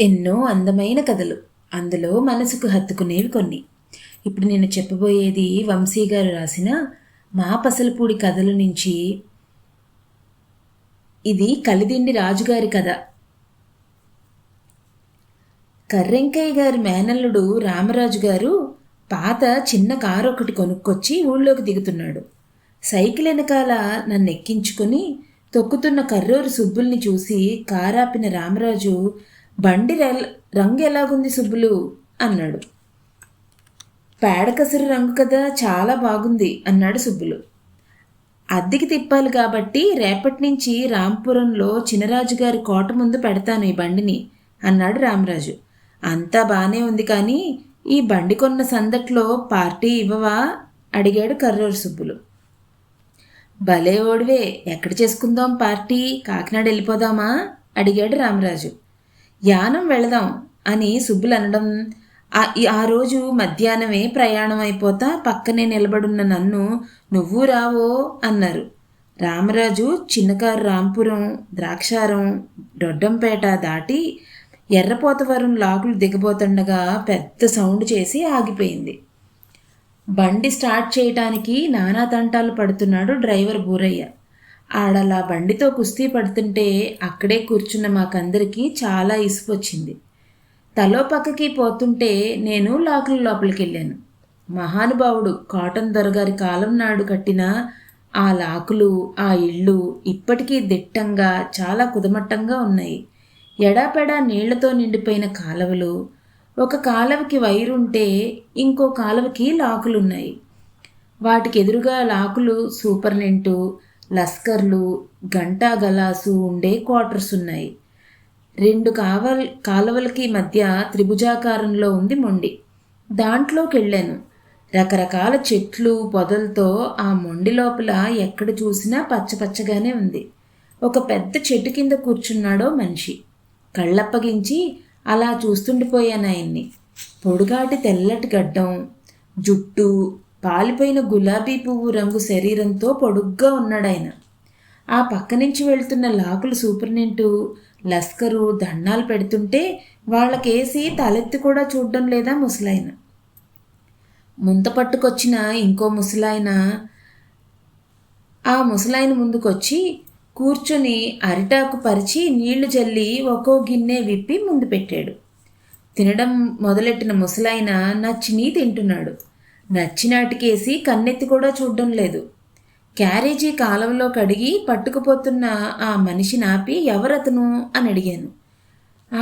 ఎన్నో అందమైన కథలు. అందులో మనసుకు హత్తుకునేవి కొన్ని. ఇప్పుడు నేను చెప్పబోయేది వంశీ గారు రాసిన మా పసలపూడి కథల నుంచి. ఇది కలిదిండి రాజుగారి కథ. కర్రెంకయ్య గారి మేనల్లుడు రామరాజు గారు పాత చిన్న కారు ఒకటి కొనుక్కొచ్చి ఊళ్ళోకి దిగుతున్నాడు. సైకిల్ వెనకాల నన్ను ఎక్కించుకొని తొక్కుతున్న కర్రోరు సుబ్బుల్ని చూసి కారాపిన రామరాజు బండి రంగు ఎలాగుంది సుబ్బులు? అన్నాడు. పేడకసరు రంగు కదా చాలా బాగుంది అన్నాడు సుబ్బులు. అద్దెకి తిప్పాలి కాబట్టి రేపటి నుంచి రాంపురంలో చినరాజు గారి కోట ముందు పెడతాను ఈ బండిని అన్నాడు రామరాజు. అంతా బాగానే ఉంది కానీ ఈ బండి కొన్న సందట్లో పార్టీ ఇవ్వవా? అడిగాడు కర్రూరు సుబ్బులు. భలే ఓడివే ఎక్కడ చేసుకుందాం పార్టీ? కాకినాడ వెళ్ళిపోదామా? అడిగాడు రామరాజు. యానం వెళదాం అని సుబ్బులు అనడం. ఆ రోజు మధ్యాహ్నమే ప్రయాణం అయిపోతా పక్కనే నిలబడున్న నన్ను నువ్వు రావో అన్నారు. రామరాజు చిన్నకారు రాంపురం ద్రాక్షారం దొడ్డంపేట దాటి ఎర్రపోతవరం లాకులు దిగబోతుండగా పెద్ద సౌండ్ చేసి ఆగిపోయింది. బండి స్టార్ట్ చేయటానికి నానా తంటాలు పడుతున్నాడు డ్రైవర్ బూరయ్య. ఆడలా బండితో కుస్తీ పడుతుంటే అక్కడే కూర్చున్న మాకందరికీ చాలా ఇసుకొచ్చింది తలో పక్కకి పోతుంటే నేను లాకుల లోపలికి వెళ్ళాను మహానుభావుడు కాటన్ దొరగారి కాలం నాడు కట్టిన ఆ లాకులు ఆ ఇళ్ళు ఇప్పటికీ దిట్టంగా చాలా కుదమట్టంగా ఉన్నాయి. ఎడాపెడా నీళ్ళతో నిండిపోయిన కాలవలు ఒక కాలవకి వైరుంటే ఇంకో కాలవకి లాకులున్నాయి. వాటికి ఎదురుగా లాకులు సూపర్నెంటు లస్కర్లు గంటా గలాసు ఉండే క్వార్టర్స్ ఉన్నాయి. రెండు కావల్ కాలువలకి మధ్య త్రిభుజాకారంలో ఉంది మొండి. దాంట్లోకి వెళ్ళాను రకరకాల చెట్లు పొదలతో ఆ మొండి లోపల ఎక్కడ చూసినా పచ్చపచ్చగానే ఉంది. ఒక పెద్ద చెట్టు కింద కూర్చున్నాడో మనిషి. కళ్ళప్పగించి అలా చూస్తుండిపోయాను ఆయన్ని. పొడుగాటి తెల్లటి గడ్డం జుట్టు పాలిపోయిన గులాబీ పువ్వు రంగు శరీరంతో పొడుగ్గా ఉన్నాడాయన. ఆ పక్క నుంచి వెళ్తున్న లాకులు సూపరింటెంటు లస్కరు దండాలు పెడుతుంటే వాళ్ళకేసి తలెత్తి కూడా చూడడం లేదా ముసలాయన. ముంత పట్టుకొచ్చిన ఇంకో ముసలాయన ఆ ముసలాయన ముందుకొచ్చి కూర్చొని అరిటాకు పరిచి నీళ్ళు జల్లి ఒక్కో గిన్నె విప్పి ముందు పెట్టాడు. తినడం మొదలెట్టిన ముసలాయన నచ్చిని తింటున్నాడు. నచ్చినాటికేసి కన్నెత్తి కూడా చూడడం లేదు. క్యారేజీ కాలంలో కడిగి పట్టుకుపోతున్న ఆ మనిషి నాపి ఎవరతను అని అడిగాను.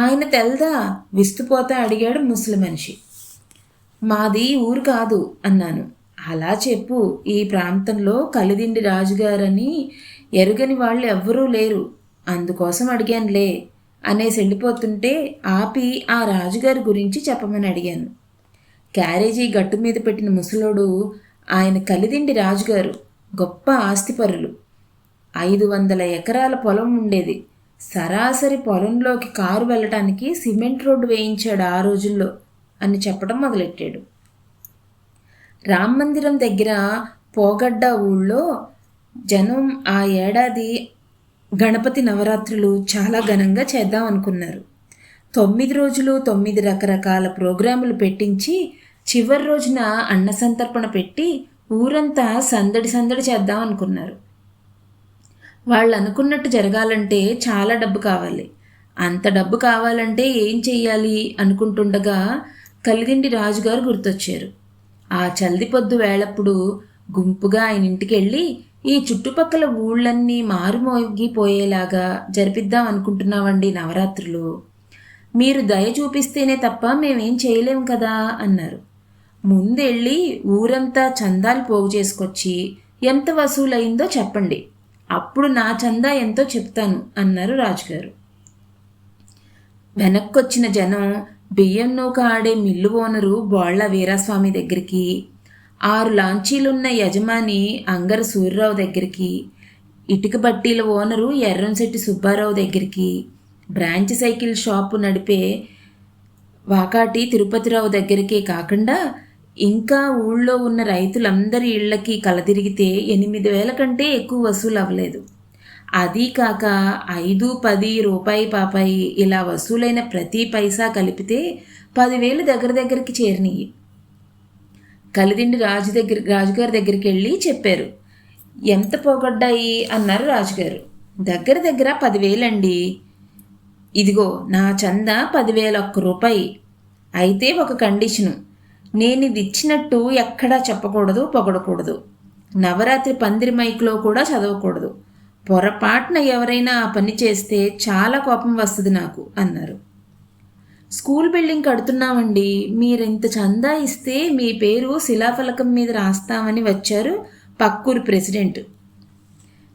ఆయన తెల్దా? విస్తుపోతా అడిగాడు ముసలి మనిషి. మాది ఊరు కాదు అన్నాను. అలా చెప్పు ఈ ప్రాంతంలో కలిదిండి రాజుగారని ఎరుగని వాళ్ళు ఎవ్వరూ లేరు. అందుకోసం అడిగానులే అనేసి వెళ్ళిపోతుంటే ఆపి ఆ రాజుగారి గురించి చెప్పమని అడిగాను. క్యారేజీ గట్టు మీద పెట్టిన ముసలోడు ఆయన కలిదిండి రాజుగారు గొప్ప ఆస్తిపరులు. ఐదు వందల ఎకరాల పొలం ఉండేది. సరాసరి పొలంలోకి కారు వెళ్ళటానికి సిమెంట్ రోడ్డు వేయించాడు ఆ రోజుల్లో అని చెప్పడం మొదలెట్టాడు. రామ మందిరం దగ్గర పోగడ్డ ఊళ్ళో జనం ఆ ఏడాది గణపతి నవరాత్రులు చాలా ఘనంగా చేద్దాం అనుకున్నారు. తొమ్మిది రోజులు తొమ్మిది రకరకాల ప్రోగ్రాములు పెట్టించి చివరి రోజున అన్న సంతర్పణ పెట్టి ఊరంతా సందడి సందడి చేద్దాం అనుకున్నారు. వాళ్ళు అనుకున్నట్టు జరగాలంటే చాలా డబ్బు కావాలి. అంత డబ్బు కావాలంటే ఏం చెయ్యాలి అనుకుంటుండగా కలిదిండి రాజుగారు గుర్తొచ్చారు. ఆ చల్ది పొద్దు వేళప్పుడు గుంపుగా ఆయన ఇంటికి వెళ్ళి ఈ చుట్టుపక్కల ఊళ్ళన్నీ మారుమోగిపోయేలాగా జరిపిద్దాం అనుకుంటున్నామండి నవరాత్రులు. మీరు దయ చూపిస్తేనే తప్ప మేమేం చేయలేం కదా అన్నారు. ముందెళ్ళి ఊరంతా చందాలు పోగు చేసుకొచ్చి ఎంత వసూలైందో చెప్పండి. అప్పుడు నా చందా ఎంతో చెప్తాను అన్నారు రాజుగారు. వెనక్కొచ్చిన జనం బియ్యం నూక ఆడే మిల్లు ఓనరు బోళ్ళ వీరాస్వామి దగ్గరికి ఆరు లాంచీలున్న యజమాని అంగర సూర్యరావు దగ్గరికి ఇటుక బట్టీల ఓనరు ఎర్రంశెట్టి సుబ్బారావు దగ్గరికి బ్రాంచ్ సైకిల్ షాపు నడిపే వాకాటి తిరుపతిరావు దగ్గరికే కాకుండా ఇంకా ఊళ్ళో ఉన్న రైతులందరి ఇళ్ళకి కలదిరిగితే ఎనిమిది వేల కంటే ఎక్కువ వసూలు అవ్వలేదు అది కాక ఐదు పది రూపాయి పాపాయి ఇలా వసూలైన ప్రతి పైసా కలిపితే పదివేలు దగ్గర దగ్గరికి చేరినాయి కలిదిండి రాజు దగ్గర రాజుగారి దగ్గరికి వెళ్ళి చెప్పారు. ఎంత పోగొడ్డాయి? అన్నారు రాజుగారు. దగ్గర దగ్గర పదివేలండి. ఇదిగో నా చంద పదివేల ఒక్క రూపాయి. అయితే ఒక కండిషను. నేను ఇది ఇచ్చినట్టు ఎక్కడా చెప్పకూడదు పొగడకూడదు. నవరాత్రి పందిరి మైక్లో కూడా చదవకూడదు. పొరపాటున ఎవరైనా ఆ పని చేస్తే చాలా కోపం వస్తుంది నాకు అన్నారు. స్కూల్ బిల్డింగ్ కడుతున్నామండి. మీరు ఇంత చందా ఇస్తే మీ పేరు శిలాఫలకం మీద రాస్తామని వచ్చారు పక్కూరు ప్రెసిడెంట్.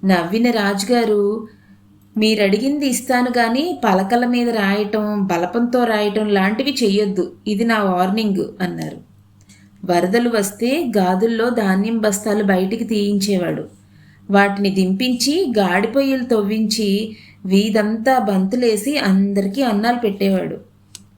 నవ్విన రాజుగారు మీరు అడిగింది ఇస్తాను కానీ పలకల మీద రాయటం బలపంతో రాయటం లాంటివి చెయ్యొద్దు. ఇది నా వార్నింగ్ అన్నారు. వరదలు వస్తే గాదుల్లో ధాన్యం బస్తాలు బయటికి తీయించేవాడు. వాటిని దింపించి గాడిపొయ్యలు తవ్వించి వీధంతా బంతులేసి అందరికీ అన్నాలు పెట్టేవాడు.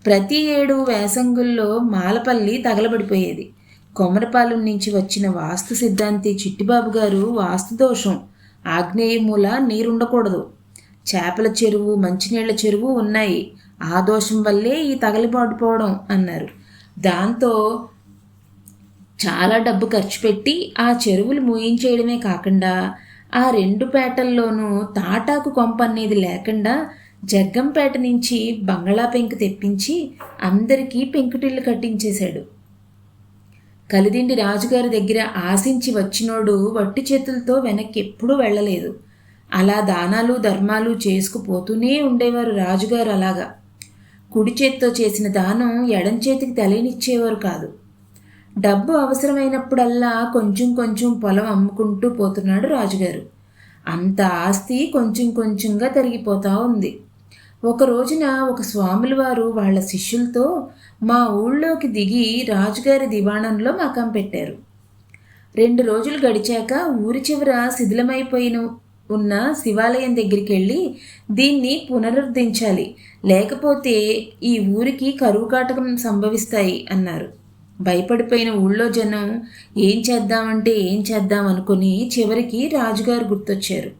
ప్రతి ఏడు వేసంగుల్లో మాలపల్లి తగలబడిపోయేది. కొమరపాలెం నుంచి వచ్చిన వాస్తు సిద్ధాంతి చిట్టిబాబు గారు వాస్తు దోషం. ఆగ్నేయ మూల నీరుండకూడదు. చేపల చెరువు మంచినీళ్ళ చెరువు ఉన్నాయి. ఆ దోషం వల్లే ఈ తగలిపడిపోవడం అన్నారు. దాంతో చాలా డబ్బు ఖర్చు పెట్టి ఆ చెరువులు మూయించేయడమే కాకుండా ఆ రెండు పేటల్లోనూ తాటాకు కొంప అనేది లేకుండా జగ్గంపేట నుంచి బంగళా పెంకు తెప్పించి అందరికీ పెంకుటిల్లు కట్టించేశాడు. కలిదిండి రాజుగారి దగ్గర ఆశించి వచ్చినోడు వట్టి చేతులతో వెనక్కి ఎప్పుడూ వెళ్ళలేదు. అలా దానాలు ధర్మాలు చేసుకుపోతూనే ఉండేవారు రాజుగారు అలాగా. కుడి చేత్తో చేసిన దానం ఎడం చేతికి తెలియనిచ్చేవారు కాదు. డబ్బు అవసరమైనప్పుడల్లా కొంచెం కొంచెం పొలం అమ్ముకుంటూ పోతున్నాడు రాజుగారు. అంత ఆస్తి కొంచెం కొంచెంగా తరిగిపోతూ ఉంది. ఒక రోజున ఒక స్వాముల వారు వాళ్ళ శిష్యులతో మా ఊళ్ళోకి దిగి రాజుగారి దివాణంలో మకం పెట్టారు. రెండు రోజులు గడిచాక ఊరి చివర శిథిలమైపోయిన. ఉన్న శివాలయం దగ్గరికి వెళ్ళి దీన్ని పునరుద్ధరించాలి. లేకపోతే ఈ ఊరికి కరువు కాటకం సంభవిస్తాయి అన్నారు. భయపడిపోయిన ఊళ్ళో జనం ఏం చేద్దామంటే ఏం చేద్దాం అనుకుని చివరికి రాజుగారు గుర్తొచ్చారు.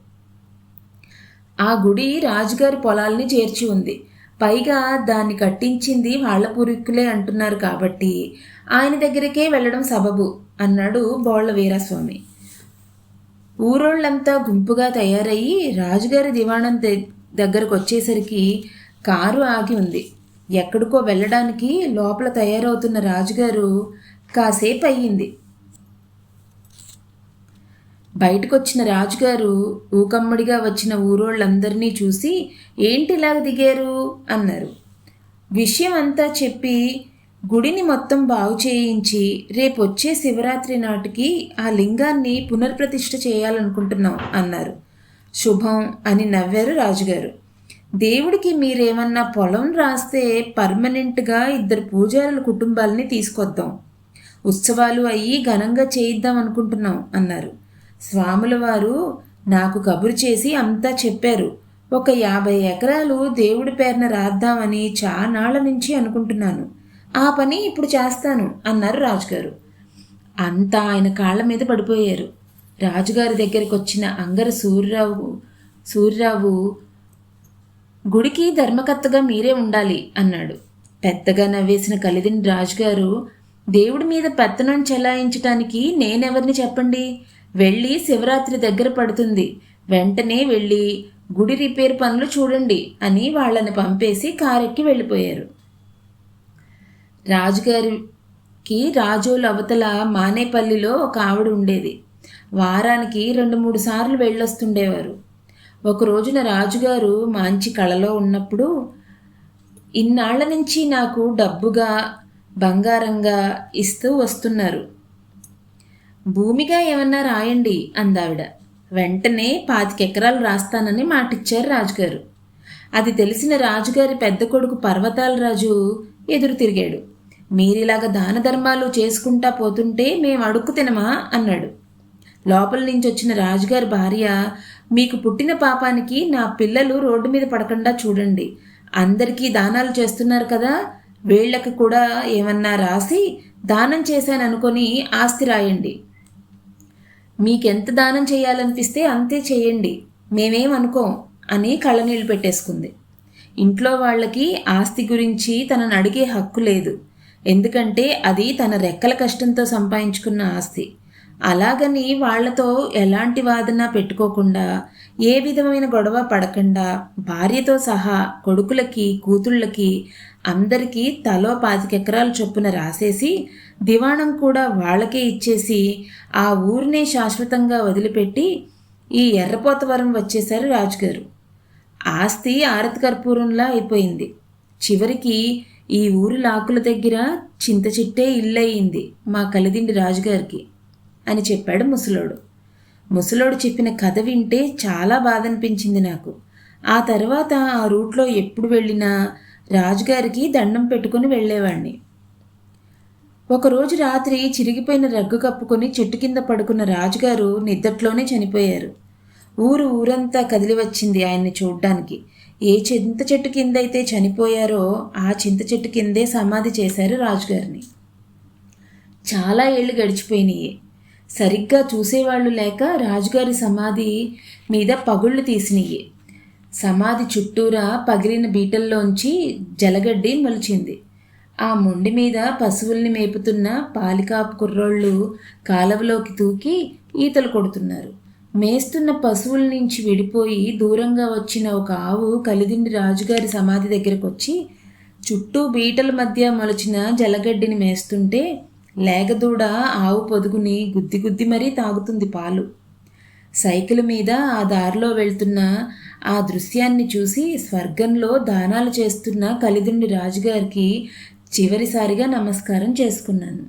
ఆ గుడి రాజుగారి పొలాల్ని చేర్చి ఉంది. పైగా దాన్ని కట్టించింది వాళ్ళ పూర్వీకులే అంటున్నారు కాబట్టి ఆయన దగ్గరికే వెళ్ళడం సబబు అన్నాడు బోళ్ళ వీరాస్వామి. ఊరోళ్ళంతా గుంపుగా తయారయ్యి రాజుగారి దివాణం దగ్గరకు వచ్చేసరికి కారు ఆగి ఉంది. ఎక్కడికో వెళ్ళడానికి లోపల తయారవుతున్న రాజుగారు కాసేపు అయ్యింది బయటకొచ్చిన రాజుగారు ఊకమ్మడిగా వచ్చిన ఊరోళ్ళందరినీ చూసి ఏంటిలాగ దిగారు? అన్నారు. విషయం అంతా చెప్పి గుడిని మొత్తం బాగు చేయించి రేపొచ్చే శివరాత్రి నాటికి ఆ లింగాన్ని పునర్ప్రతిష్ఠ చేయాలనుకుంటున్నాం అన్నారు. శుభం అని నవ్వారు రాజుగారు. దేవుడికి మీరేమన్నా పొలం రాస్తే పర్మనెంట్గా ఇద్దరు పూజారుల కుటుంబాలని తీసుకొద్దాం. ఉత్సవాలు అయ్యి ఘనంగా చేయిద్దాం అనుకుంటున్నాం అన్నారు. స్వాముల వారు నాకు కబురు చేసి అంతా చెప్పారు. ఒక యాభై ఎకరాలు దేవుడి పేరున రాద్దామని చానాళ్ళ నుంచి అనుకుంటున్నాను. ఆ పని ఇప్పుడు చేస్తాను అన్నారు రాజుగారు. అంతా ఆయన కాళ్ళ మీద పడిపోయారు. రాజుగారి దగ్గరికి వచ్చిన అంగర సూర్యరావు సూర్యరావు గుడికి ధర్మకర్తగా మీరే ఉండాలి అన్నాడు. పెద్దగా నవ్వేసిన కలిదిని రాజుగారు దేవుడి మీద పెత్తనం చెలాయించటానికి నేనెవరిని చెప్పండి? వెళ్ళి శివరాత్రి దగ్గర పడుతుంది. వెంటనే వెళ్ళి గుడి రిపేర్ పనులు చూడండి అని వాళ్ళని పంపేసి కారెక్కి వెళ్ళిపోయారు. రాజుగారికి రాజోలు అవతల మానేపల్లిలో ఒక ఆవిడ ఉండేది. వారానికి రెండు మూడు సార్లు వెళ్ళొస్తుండేవారు. ఒక రోజున రాజుగారు మంచి కళలో ఉన్నప్పుడు ఇన్నాళ్ళ నుంచి నాకు డబ్బుగా బంగారంగా ఇస్తూ వస్తున్నారు. భూమిగా ఏమన్నా రాయండి అందావిడ. వెంటనే పాతికెకరాలు రాస్తానని మాటిచ్చారు రాజుగారు. అది తెలిసిన రాజుగారి పెద్ద కొడుకు పర్వతాల రాజు ఎదురు తిరిగాడు. మీరిలాగా దాన ధర్మాలు చేసుకుంటా పోతుంటే మేము అడుక్కు తినమా? అన్నాడు. లోపల నుంచి వచ్చిన రాజుగారి భార్య మీకు పుట్టిన పాపానికి నా పిల్లలు రోడ్డు మీద పడకుండా చూడండి. అందరికీ దానాలు చేస్తున్నారు కదా. వీళ్ళకి కూడా ఏమన్నా రాసి దానం చేశాననుకొని ఆస్తి రాయండి. మీకెంత దానం చేయాలనిపిస్తే అంతే చేయండి. మేమేమనుకోం అని కళ్ళనీళ్ళు పెట్టేసుకుంది. ఇంట్లో వాళ్ళకి ఆస్తి గురించి తనను అడిగే హక్కు లేదు. ఎందుకంటే అది తన రెక్కల కష్టంతో సంపాదించుకున్న ఆస్తి. అలాగని వాళ్ళతో ఎలాంటి వాదన పెట్టుకోకుండా ఏ విధమైన గొడవ పడకుండా భార్యతో సహా కొడుకులకి కూతుళ్ళకి అందరికీ తలో పాతికెకరాలు చొప్పున రాసేసి దివాణం కూడా వాళ్ళకే ఇచ్చేసి ఆ ఊరినే శాశ్వతంగా వదిలిపెట్టి ఈ ఎర్రపోతవరం వచ్చేశారు రాజుగారు. ఆస్తి ఆరతి కర్పూరంలా అయిపోయింది. చివరికి ఈ ఊరి లాకుల దగ్గర చింత చిట్టే ఇల్లయింది మా కలిదిండి రాజుగారికి అని చెప్పాడు ముసలోడు. ముసలోడు చెప్పిన కథ వింటే చాలా బాధ అనిపించింది నాకు. ఆ తర్వాత ఆ రూట్లో ఎప్పుడు వెళ్ళినా రాజుగారికి దండం పెట్టుకుని వెళ్ళేవాణ్ణి. ఒకరోజు రాత్రి చిరిగిపోయిన రగ్గు కప్పుకొని చెట్టు కింద పడుకున్న రాజుగారు నిద్దట్లోనే చనిపోయారు. ఊరు ఊరంతా కదిలి వచ్చింది ఆయన్ని చూడ్డానికి. ఏ చింత చెట్టు కింద అయితే చనిపోయారో ఆ చింత చెట్టు కిందే సమాధి చేశారు రాజుగారిని. చాలా ఏళ్ళు గడిచిపోయినాయి. సరిగ్గా చూసేవాళ్ళు లేక రాజుగారి సమాధి మీద పగుళ్ళు తీసినాయి సమాధి చుట్టూరా పగిలిన బీటల్లోంచి జలగడ్డి మొలిచింది. ఆ మొండి మీద పశువుల్ని మేపుతున్న పాలికాపు కుర్రోళ్ళు కాలవలోకి తూకి ఈతలు కొడుతున్నారు. మేస్తున్న పశువుల నుంచి విడిపోయి దూరంగా వచ్చిన ఒక ఆవు కలిదిండి రాజుగారి సమాధి దగ్గరకు వచ్చి చుట్టూ బీటల మధ్య మొలచిన జలగడ్డిని మేస్తుంటే లేగదూడ ఆవు పొదుగుని గుద్ది గుద్ది మరీ తాగుతుంది పాలు. సైకిల్ మీద ఆ దారిలో వెళ్తున్న ఆ దృశ్యాన్ని చూసి స్వర్గంలో దానాలు చేస్తున్న కలిదిండి రాజుగారికి చివరిసారిగా నమస్కారం చేసుకున్నాను.